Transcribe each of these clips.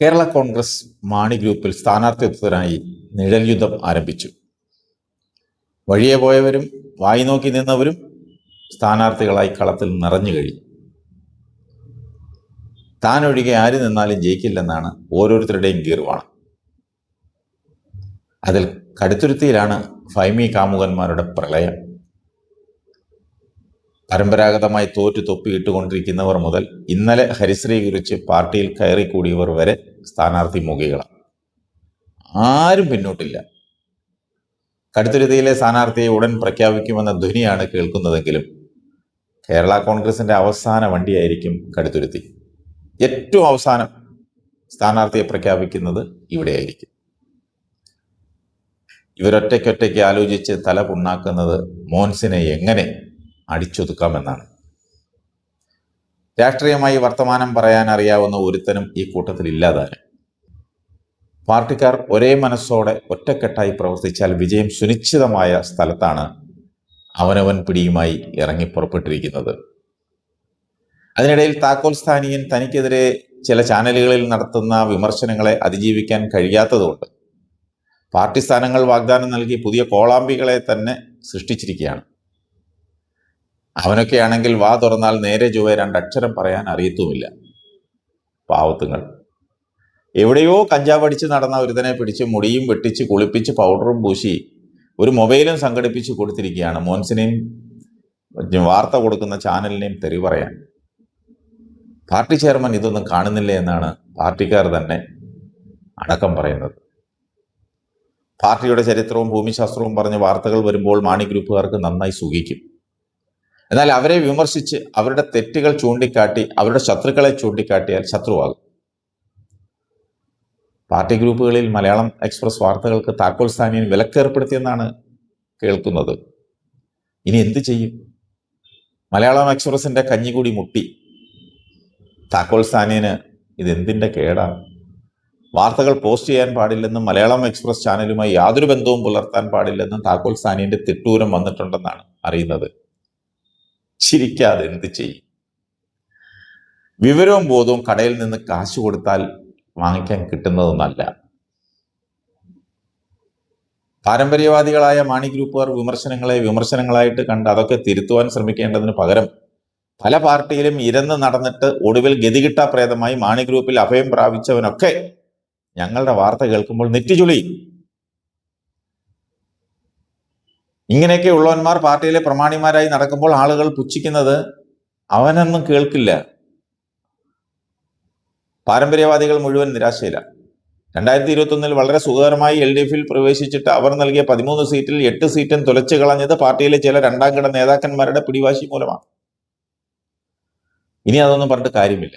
കേരള കോൺഗ്രസ് മാണി ഗ്രൂപ്പിൽ സ്ഥാനാർത്ഥിത്വത്തിനായി നിഴൽ യുദ്ധം ആരംഭിച്ചു. വഴിയെ പോയവരും വായി നോക്കി നിന്നവരും സ്ഥാനാർത്ഥികളായി കളത്തിൽ നിറഞ്ഞു കഴിഞ്ഞു താൻ ആര് നിന്നാലും ജയിക്കില്ലെന്നാണ് ഓരോരുത്തരുടെയും ഗീർവാണം. അതിൽ കടുത്തുരുത്തിയിലാണ് ഫൈമി കാമുകന്മാരുടെ പ്രളയം. പരമ്പരാഗതമായി തോറ്റു തൊപ്പിയിട്ടുകൊണ്ടിരിക്കുന്നവർ മുതൽ ഇന്നലെ ഹരിശ്രീ കുറിച്ച് പാർട്ടിയിൽ കയറിക്കൂടിയവർ വരെ സ്ഥാനാർത്ഥി മുഖികളാണ് ആരും പിന്നോട്ടില്ല. കടുത്തുരുതിയിലെ സ്ഥാനാർത്ഥിയെ ഉടൻ പ്രഖ്യാപിക്കുമെന്ന ധ്വനിയാണ് കേൾക്കുന്നതെങ്കിലും കേരള കോൺഗ്രസിന്റെ അവസാന വണ്ടിയായിരിക്കും കടുത്തുരുത്തി. ഏറ്റവും അവസാനം സ്ഥാനാർത്ഥിയെ പ്രഖ്യാപിക്കുന്നത് ഇവിടെയായിരിക്കും. ഇവരൊറ്റയ്ക്കൊറ്റയ്ക്ക് ആലോചിച്ച് തല പുണ്ണാക്കുന്നത് മോൻസിനെ എങ്ങനെ അടിച്ചൊതുക്കാമെന്നാണ്. രാഷ്ട്രീയമായി വർത്തമാനം പറയാൻ അറിയാവുന്ന ഒരുത്തനും ഈ കൂട്ടത്തിൽ ഇല്ലാതാനും പാർട്ടിക്കാർ ഒരേ മനസ്സോടെ ഒറ്റക്കെട്ടായി പ്രവർത്തിച്ചാൽ വിജയം സുനിശ്ചിതമായ സ്ഥലത്താണ് അവനവൻ പിടിയുമായി ഇറങ്ങി പുറപ്പെട്ടിരിക്കുന്നത്. അതിനിടയിൽ താക്കോൽ സ്ഥാനീയൻ തനിക്കെതിരെ ചില ചാനലുകളിൽ നടത്തുന്ന വിമർശനങ്ങളെ അതിജീവിക്കാൻ കഴിയാത്തതുകൊണ്ട് പാർട്ടി സ്ഥാനങ്ങൾ വാഗ്ദാനം നൽകി പുതിയ കോളാമ്പികളെ തന്നെ സൃഷ്ടിച്ചിരിക്കുകയാണ്. അവനൊക്കെയാണെങ്കിൽ വാ തുറന്നാൽ നേരെ ചൊവ്വേ രണ്ടക്ഷരം പറയാൻ അറിയത്തുമില്ല. പാവത്തുങ്ങൾ. എവിടെയോ കഞ്ചാവ് അടിച്ച് നടന്ന ഒരുതനെ പിടിച്ച് മുടിയും വെട്ടിച്ച് കുളിപ്പിച്ച് പൗഡറും പൂശി ഒരു മൊബൈലും സംഘടിപ്പിച്ച് കൊടുത്തിരിക്കുകയാണ്. മോൻസിനെയും വാർത്ത കൊടുക്കുന്ന ചാനലിനെയും തെറി പറയാൻ. പാർട്ടി ചെയർമാൻ ഇതൊന്നും കാണുന്നില്ല എന്നാണ് പാർട്ടിക്കാർ തന്നെ അടക്കം പറയുന്നത്. പാർട്ടിയുടെ ചരിത്രവും ഭൂമിശാസ്ത്രവും പറഞ്ഞ് വാർത്തകൾ വരുമ്പോൾ മാണി ഗ്രൂപ്പുകാർക്ക് നന്നായി സുഖിക്കും. എന്നാൽ അവരെ വിമർശിച്ച് അവരുടെ തെറ്റുകൾ ചൂണ്ടിക്കാട്ടി അവരുടെ ശത്രുക്കളെ ചൂണ്ടിക്കാട്ടിയാൽ ശത്രുവാകും. പാർട്ടി ഗ്രൂപ്പുകളിൽ മലയാളം എക്സ്പ്രസ് വാർത്തകൾക്ക് താക്കോൽ സ്ഥാനീയൻ വിലക്കേർപ്പെടുത്തിയെന്നാണ് കേൾക്കുന്നത്. ഇനി എന്ത് ചെയ്യും? മലയാളം എക്സ്പ്രസിന്റെ കഞ്ഞികൂടി മുട്ടി. താക്കോൽ സ്ഥാനീയന് ഇതെന്തിന്റെ കേടാണ്? വാർത്തകൾ പോസ്റ്റ് ചെയ്യാൻ പാടില്ലെന്നും മലയാളം എക്സ്പ്രസ് ചാനലുമായി യാതൊരു ബന്ധവും പുലർത്താൻ പാടില്ലെന്നും താക്കോൽ സ്ഥാനീയന്റെ തിട്ടൂരം വന്നിട്ടുണ്ടെന്നാണ് അറിയുന്നത്. ചിരിക്കാതെ എന്ത് ചെയ്യും? വിവരവും ബോധവും കടയിൽ നിന്ന് കാശ് കൊടുത്താൽ വാങ്ങിക്കാൻ കിട്ടുന്നതൊന്നല്ല. പാരമ്പര്യവാദികളായ മാണി ഗ്രൂപ്പുകാർ വിമർശനങ്ങളെ വിമർശനങ്ങളായിട്ട് കണ്ട് അതൊക്കെ തിരുത്തുവാൻ ശ്രമിക്കേണ്ടതിന് പകരം പല പാർട്ടിയിലും ഇരന്ന് നടന്നിട്ട് ഒടുവിൽ ഗതികിട്ടാ പ്രേതമായി മാണി ഗ്രൂപ്പിൽ അഭയം പ്രാപിച്ചവനൊക്കെ ഞങ്ങളുടെ വാർത്ത കേൾക്കുമ്പോൾ നെറ്റിചുളി. ഇങ്ങനെയൊക്കെ ഉള്ളവന്മാർ പാർട്ടിയിലെ പ്രമാണിമാരായി നടക്കുമ്പോൾ ആളുകൾ പുച്ഛിക്കുന്നത് അവനൊന്നും കേൾക്കില്ല. പാരമ്പര്യവാദികൾ മുഴുവൻ നിരാശയില്ല രണ്ടായിരത്തി ഇരുപത്തൊന്നിൽ വളരെ സുഖകരമായി എൽ ഡി എഫിൽ പ്രവേശിച്ചിട്ട് അവർ നൽകിയ പതിമൂന്ന് സീറ്റിൽ എട്ട് സീറ്റും തുലച്ചു കളഞ്ഞത് പാർട്ടിയിലെ ചില രണ്ടാം കിട നേതാക്കന്മാരുടെ പിടിവാശി മൂലമാണ്. ഇനി അതൊന്നും പറഞ്ഞിട്ട് കാര്യമില്ല.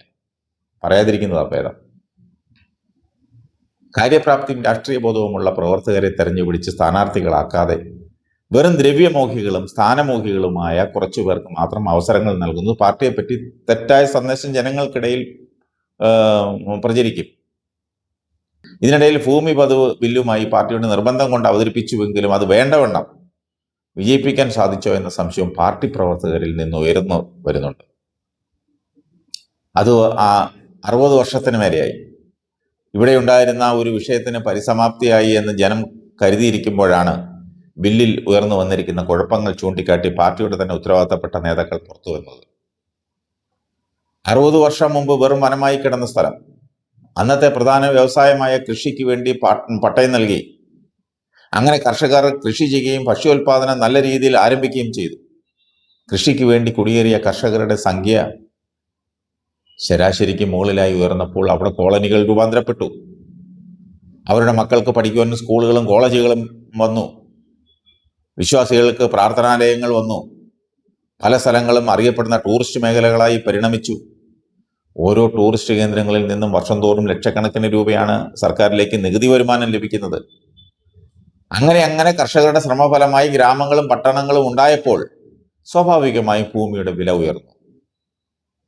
പറയാതിരിക്കുന്നതാ ഭേദം കാര്യപ്രാപ്തിയും രാഷ്ട്രീയ ബോധവുമുള്ള പ്രവർത്തകരെ തെരഞ്ഞുപിടിച്ച് സ്ഥാനാർത്ഥികളാക്കാതെ വെറും ദ്രവ്യമോഹികളും സ്ഥാനമോഹികളുമായ കുറച്ചു പേർക്ക് മാത്രം അവസരങ്ങൾ നൽകുന്നു. പാർട്ടിയെപ്പറ്റി തെറ്റായ സന്ദേശം ജനങ്ങൾക്കിടയിൽ പ്രചരിക്കും. ഇതിനിടയിൽ ഭൂമി പതിവ് ബില്ലുമായി പാർട്ടിയുടെ നിർബന്ധം കൊണ്ട് അവതരിപ്പിച്ചുവെങ്കിലും അത് വേണ്ടവണ്ണം വിജയിപ്പിക്കാൻ സാധിച്ചോ എന്ന സംശയം പാർട്ടി പ്രവർത്തകരിൽ നിന്ന് ഉയർന്നു വരുന്നുണ്ട്. അത് ആ അറുപത് വർഷത്തിന് മേലെയായി. ഇവിടെ ഉണ്ടായിരുന്ന ഒരു വിഷയത്തിന് പരിസമാപ്തിയായി എന്ന് ജനം കരുതിയിരിക്കുമ്പോഴാണ് ബില്ലിൽ ഉയർന്നു വന്നിരിക്കുന്ന കുഴപ്പങ്ങൾ ചൂണ്ടിക്കാട്ടി പാർട്ടിയുടെ തന്നെ ഉത്തരവാദിത്തപ്പെട്ട നേതാക്കൾ പുറത്തു വന്നത്. അറുപത് വർഷം മുമ്പ് വെറും വനമായി കിടന്ന സ്ഥലം. അന്നത്തെ പ്രധാന വ്യവസായമായ കൃഷിക്ക് വേണ്ടി പട്ടയം നൽകി. അങ്ങനെ കർഷകർ കൃഷി ചെയ്യുകയും ഭക്ഷ്യോൽപാദനം നല്ല രീതിയിൽ ആരംഭിക്കുകയും ചെയ്തു. കൃഷിക്ക് വേണ്ടി കുടിയേറിയ കർഷകരുടെ സംഖ്യ ശരാശരിക്ക് മുകളിലായി ഉയർന്നപ്പോൾ അവിടെ കോളനികൾ രൂപാന്തരപ്പെട്ടു. അവരുടെ മക്കൾക്ക് പഠിക്കുവാനും സ്കൂളുകളും കോളേജുകളും വന്നു. വിശ്വാസികൾക്ക് പ്രാർത്ഥനാലയങ്ങൾ വന്നു. പല സ്ഥലങ്ങളും അറിയപ്പെടുന്ന ടൂറിസ്റ്റ് മേഖലകളായി പരിണമിച്ചു. ഓരോ ടൂറിസ്റ്റ് കേന്ദ്രങ്ങളിൽ നിന്നും വർഷം തോറും ലക്ഷക്കണക്കിന് രൂപയാണ് സർക്കാരിലേക്ക് നികുതി വരുമാനം ലഭിക്കുന്നത്. അങ്ങനെ അങ്ങനെ കർഷകരുടെ ശ്രമഫലമായി ഗ്രാമങ്ങളും പട്ടണങ്ങളും ഉണ്ടായപ്പോൾ സ്വാഭാവികമായും ഭൂമിയുടെ വില ഉയർന്നു.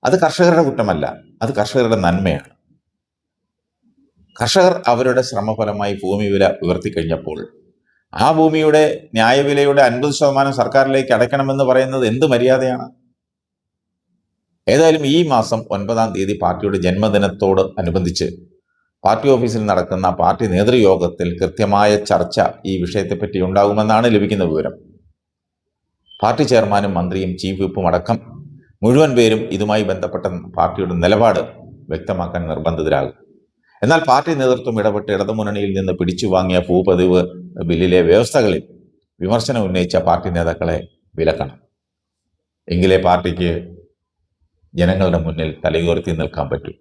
അത് കർഷകരുടെ കുറ്റമല്ല അത് കർഷകരുടെ നന്മയാണ്. കർഷകർ അവരുടെ ശ്രമഫലമായി ഭൂമി വില ഉയർത്തിക്കഴിഞ്ഞപ്പോൾ ആ ഭൂമിയുടെ ന്യായവിലയുടെ അൻപത് ശതമാനം സർക്കാരിലേക്ക് അടയ്ക്കണമെന്ന് പറയുന്നത് എന്ത് മര്യാദയാണ്? ഏതായാലും ഈ മാസം ഒൻപതാം തീയതി പാർട്ടിയുടെ ജന്മദിനത്തോട് അനുബന്ധിച്ച് പാർട്ടി ഓഫീസിൽ നടക്കുന്ന പാർട്ടി നേതൃയോഗത്തിൽ കൃത്യമായ ചർച്ച ഈ വിഷയത്തെപ്പറ്റി ഉണ്ടാകുമെന്നാണ് ലഭിക്കുന്ന വിവരം. പാർട്ടി ചെയർമാനും മന്ത്രിയും ചീഫ് വിപ്പും അടക്കം മുഴുവൻ പേരും ഇതുമായി ബന്ധപ്പെട്ട പാർട്ടിയുടെ നിലപാട് വ്യക്തമാക്കാൻ നിർബന്ധിതരാകും. എന്നാൽ പാർട്ടി നേതൃത്വം ഇടപെട്ട് ഇടതുമുന്നണിയിൽ നിന്ന് പിടിച്ചു വാങ്ങിയ ഭൂപതിവ് ബില്ലിലെ വ്യവസ്ഥകളിൽ വിമർശനം ഉന്നയിച്ച പാർട്ടി നേതാക്കളെ വിലക്കണം. എങ്കിലേ പാർട്ടിക്ക് ജനങ്ങളുടെ മുന്നിൽ തലയുയർത്തി നിൽക്കാൻ പറ്റൂ.